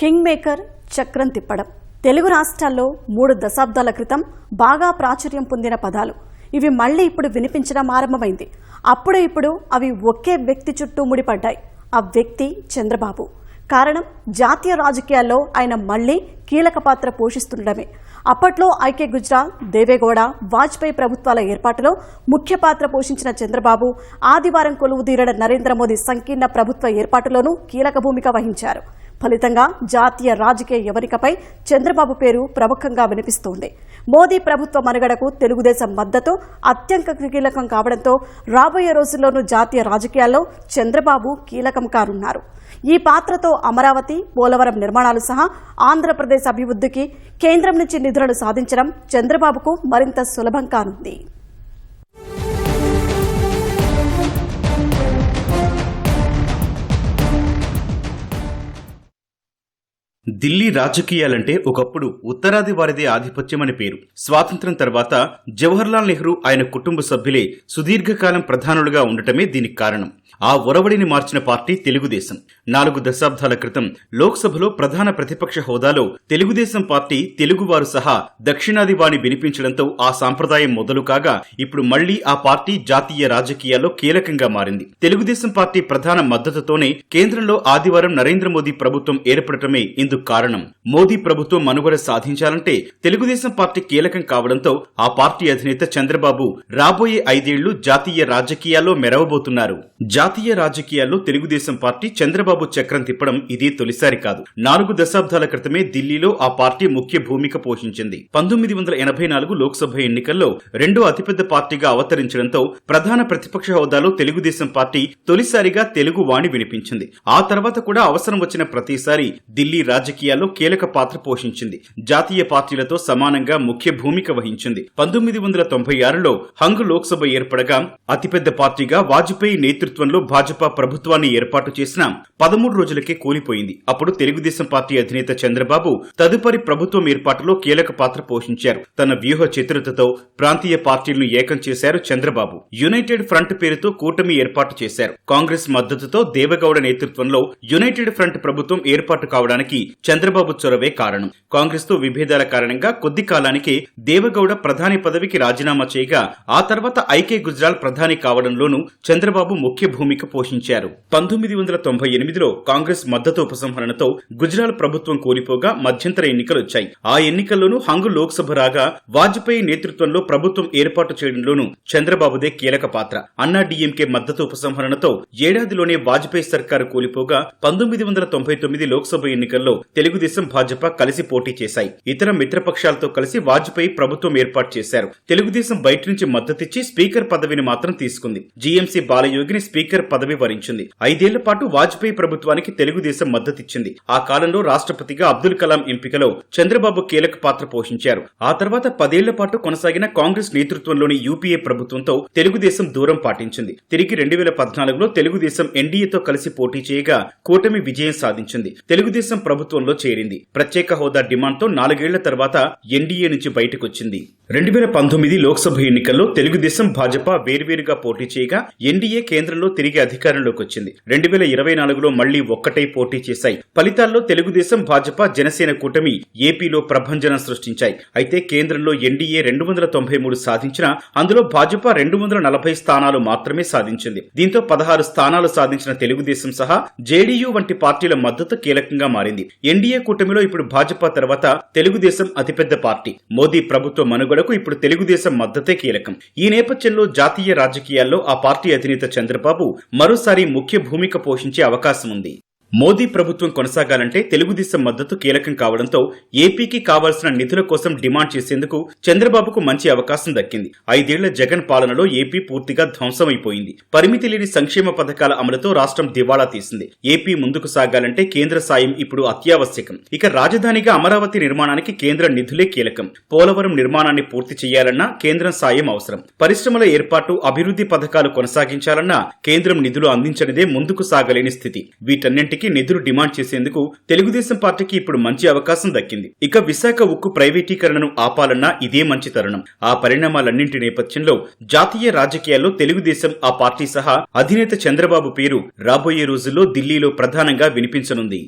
King maker చక్రం తిప్పడం. తెలుగు రాష్ట్రాల్లో మూడు దశాబ్దాల క్రితం బాగా ప్రాచుర్యం పొందిన పదాలు. ఇవి మళ్ళీ ఇప్పుడు వినిపించడం ఆరంభమైంది. అప్పుడు ఇప్పుడు అవి ఒకే వ్యక్తి చుట్టూ ముడిపడ్డాయి. ఆ వ్యక్తి చంద్రబాబు. కారణం జాతీయ రాజకీయాల్లో ఆయన మళ్ళీ కీలక పాత్ర పోషిస్తుండడమే. అప్పట్లో ఐకే గుజరాల్ దేవేగౌడ వాజ్పేయి ప్రభుత్వాల ఏర్పాటులో ముఖ్య పాత్ర పోషించిన చంద్రబాబు ఆదివారం కొలువుదీరడ నరేంద్ర మోదీ సంకీర్ణ ప్రభుత్వ ఏర్పాటులోనూ కీలక భూమిక వహించారు. ఫలితంగా జాతీయ రాజకీయ ఎవరికపై చంద్రబాబు పేరు ప్రముఖంగా వినిపిస్తోంది. మోదీ ప్రభుత్వ మనుగడకు తెలుగుదేశం మద్దతు అత్యంత కీలకం కావడంతో రాబోయే రోజుల్లోనూ జాతీయ రాజకీయాల్లో చంద్రబాబు కీలకం కానున్నారు. ఈ పాత్రతో అమరావతి పోలవరం నిర్మాణాలు సహా ఆంధ్రప్రదేశ్ అభివృద్ధికి కేంద్రం నుంచి నిధులను సాధించడం చంద్రబాబుకు మరింత సులభం కానుంది. ఢిల్లీ రాజకీయాలంటే ఒకప్పుడు ఉత్తరాది వారిదే ఆధిపత్యమని పేరు. స్వాతంత్ర్యం తర్వాత జవహర్లాల్ నెహ్రూ ఆయన కుటుంబ సభ్యులే సుదీర్ఘకాలం ప్రధానులుగా ఉండటమే దీనికి కారణం. ఆ ఒరవడిని మార్చిన పార్టీ తెలుగుదేశం. నాలుగు దశాబ్దాల క్రితం లోక్సభలో ప్రధాన ప్రతిపక్ష హోదాలో తెలుగుదేశం పార్టీ తెలుగువారు సహా దక్షిణాది వాణి వినిపించడంతో ఆ సాంప్రదాయం మొదలు కాగా ఇప్పుడు మళ్ళీ ఆ పార్టీ జాతీయ రాజకీయాల్లో కీలకంగా మారింది. తెలుగుదేశం పార్టీ ప్రధాన మద్దతుతోనే కేంద్రంలో ఆదివారం నరేంద్ర మోదీ ప్రభుత్వం ఏర్పడటమే ఇందుకు కారణం. మోదీ ప్రభుత్వం మనుగడ సాధించాలంటే తెలుగుదేశం పార్టీ కీలకం కావడంతో ఆ పార్టీ అధినేత చంద్రబాబు రాబోయే ఐదేళ్ళు జాతీయ రాజకీయాల్లో మెరవబోతున్నారు. జాతీయ రాజకీయాల్లో తెలుగుదేశం పార్టీ చంద్రబాబు చక్రం తిప్పడం ఇది తొలిసారి కాదు. నాలుగు దశాబ్దాల క్రితమే ఢిల్లీలో ఆ పార్టీ ముఖ్య భూమిక పోషించింది. పంతొమ్మిది వందల ఎనభై నాలుగు లోక్సభ ఎన్నికల్లో రెండో అతిపెద్ద పార్టీగా అవతరించడంతో ప్రధాన ప్రతిపక్ష హోదాలో తెలుగుదేశం పార్టీ తొలిసారిగా తెలుగు వాణి వినిపించింది. ఆ తర్వాత కూడా అవసరం వచ్చిన ప్రతిసారి ఢిల్లీ రాజకీయాల్లో కీలక పాత్ర పోషించింది. జాతీయ పార్టీలతో సమానంగా ముఖ్య భూమిక వహించింది. పంతొమ్మిది వందల తొంభై ఆరులో హంగ్ లోక్సభ ఏర్పడగా అతిపెద్ద పార్టీగా వాజ్పేయి నేతృత్వంలో భాజపా ప్రభుత్వాన్ని ఏర్పాటు చేసిన పదమూడు రోజులకే కూలిపోయింది. అప్పుడు తెలుగుదేశం పార్టీ అధినేత చంద్రబాబు తదుపరి ప్రభుత్వం ఏర్పాటులో కీలక పాత్ర పోషించారు. తన వ్యూహ చతురతతో ప్రాంతీయ పార్టీలను ఏకం చేశారు చంద్రబాబు. యునైటెడ్ ఫ్రంట్ పేరుతో కూటమి ఏర్పాటు చేశారు. కాంగ్రెస్ మద్దతుతో దేవగౌడ నేతృత్వంలో యునైటెడ్ ఫ్రంట్ ప్రభుత్వం ఏర్పాటు కావడానికి చంద్రబాబు చొరవే కారణం. కాంగ్రెస్తో విభేదాల కారణంగా కొద్ది కాలానికే దేవగౌడ ప్రధాని పదవికి రాజీనామా చేయగా ఆ తర్వాత ఐకే గుజరాల్ ప్రధాని కావడంలోనూ చంద్రబాబు ముఖ్య భూమి భూమిక పోషించారు. పంతొమ్మిది వందల తొంభై ఎనిమిదిలో కాంగ్రెస్ మద్దతు ఉపసంహరణతో గుజరాల్ ప్రభుత్వం కోల్పోగా మధ్యంతర ఎన్నికలు వచ్చాయి ఆ ఎన్నికల్లోనూ హంగు లోక్సభ రాగా వాజ్పేయి నేతృత్వంలో ప్రభుత్వం ఏర్పాటు చేయడంలోనూ చంద్రబాబుదే కీలక పాత్ర. అన్నా డిఎంకే మద్దతు ఉపసంహరణతో ఏడాదిలోనే వాజ్పేయి సర్కారు కూలిపోగా పంతొమ్మిది వందల తొంభై తొమ్మిది లోక్సభ ఎన్నికల్లో తెలుగుదేశం భాజపా కలిసి పోటీ చేశాయి. ఇతర మిత్రపక్షాలతో కలిసి వాజ్పేయి ప్రభుత్వం ఏర్పాటు చేశారు. తెలుగుదేశం బయట నుంచి మద్దతిచ్చి స్పీకర్ పదవిని మాత్రం తీసుకుంది. జీఎంసీ బాలయోగిని స్పీకర్ పదవి వరించింది. ఐదేళ్ళ పాటు వాజ్పేయి ప్రభుత్వానికి తెలుగుదేశం మద్దతిచ్చింది. ఆ కాలంలో రాష్ట్రపతిగా అబ్దుల్ కలాం ఎంపికలో చంద్రబాబు కీలక పాత్ర పోషించారు. ఆ తర్వాత పదేళ్ళ పాటు కొనసాగిన కాంగ్రెస్ నేతృత్వంలోని యూపీఏ ప్రభుత్వంతో తెలుగుదేశం దూరం పాటించింది. తిరిగి రెండు వేల పద్నాలుగులో తెలుగుదేశం ఎన్డీఏతో కలిసి పోటీ చేయగా కూటమి విజయం సాధించింది. తెలుగుదేశం ప్రభుత్వంలో చేరింది. ప్రత్యేక హోదా డిమాండ్తో నాలుగేళ్ళ తర్వాత ఎన్డీఏ నుంచి బయటకొచ్చింది. రెండు వేల పంతొమ్మిది లోక్సభ ఎన్నికల్లో తెలుగుదేశం భాజపా వేర్వేరుగా పోటీ చేయగా ఎన్డీఏ కేంద్రంలో తిరిగి అధికారంలోకి వచ్చింది రెండు వేల ఇరవై నాలుగులో మళ్ళీ ఒక్కటై పోటీ చేశాయి. ఫలితాల్లో తెలుగుదేశం భాజపా జనసేన కూటమి ఏపీలో ప్రభంజనం సృష్టించాయి. అయితే కేంద్రంలో ఎన్డీఏ రెండు వందల తొంభై మూడు సాధించినా అందులో భాజపా రెండు వందల నలభై స్థానాలు మాత్రమే సాధించింది. దీంతో పదహారు స్థానాలు సాధించిన తెలుగుదేశం సహా జేడీయూ వంటి పార్టీల మద్దతు కీలకంగా మారింది. ఎన్డీఏ కూటమిలో ఇప్పుడు భాజపా తర్వాత తెలుగుదేశం అతిపెద్ద పార్టీ. మోదీ ప్రభుత్వ మనుగడకు ఇప్పుడు తెలుగుదేశం మద్దతే కీలకం. ఈ నేపథ్యంలో జాతీయ రాజకీయాల్లో ఆ పార్టీ అధినేత చంద్రబాబు మరోసారి ముఖ్య భూమిక పోషించే అవకాశం ఉంది మోదీ ప్రభుత్వం కొనసాగాలంటే తెలుగుదేశం మద్దతు కీలకం కావడంతో ఏపీకి కావాల్సిన నిధుల కోసం డిమాండ్ చేసేందుకు చంద్రబాబుకు మంచి అవకాశం దక్కింది. ఐదేళ్ళ జగన్ పాలనలో ఏపీ పూర్తిగా ధ్వంసమైపోయింది. పరిమితి లేని సంక్షేమ పథకాల అమలుతో రాష్ట్రం దివాళా తీసింది. ఏపీ ముందుకు సాగాలంటే కేంద్ర సాయం ఇప్పుడు అత్యావశ్యకం. ఇక రాజధానిగా అమరావతి నిర్మాణానికి కేంద్ర నిధులే కీలకం. పోలవరం నిర్మాణాన్ని పూర్తి చేయాలన్నా కేంద్రం సాయం అవసరం. పరిశ్రమల ఏర్పాటు అభివృద్ధి పథకాలు కొనసాగించాలన్నా కేంద్రం నిధులు అందించనిదే ముందుకు సాగలేని స్థితి. వీటన్నింటికి పార్టీకి నిధులు డిమాండ్ చేసేందుకు తెలుగుదేశం పార్టీకి ఇప్పుడు మంచి అవకాశం దక్కింది. ఇక విశాఖ ఉక్కు ప్రైవేటీకరణను ఆపాలన్నా ఇదే మంచి తరుణం. ఆ పరిణామాలన్నింటి నేపథ్యంలో జాతీయ రాజకీయాల్లో తెలుగుదేశం ఆ పార్టీ సహా అధినేత చంద్రబాబు పేరు రాబోయే రోజుల్లో ఢిల్లీలో ప్రధానంగా వినిపించనుంది.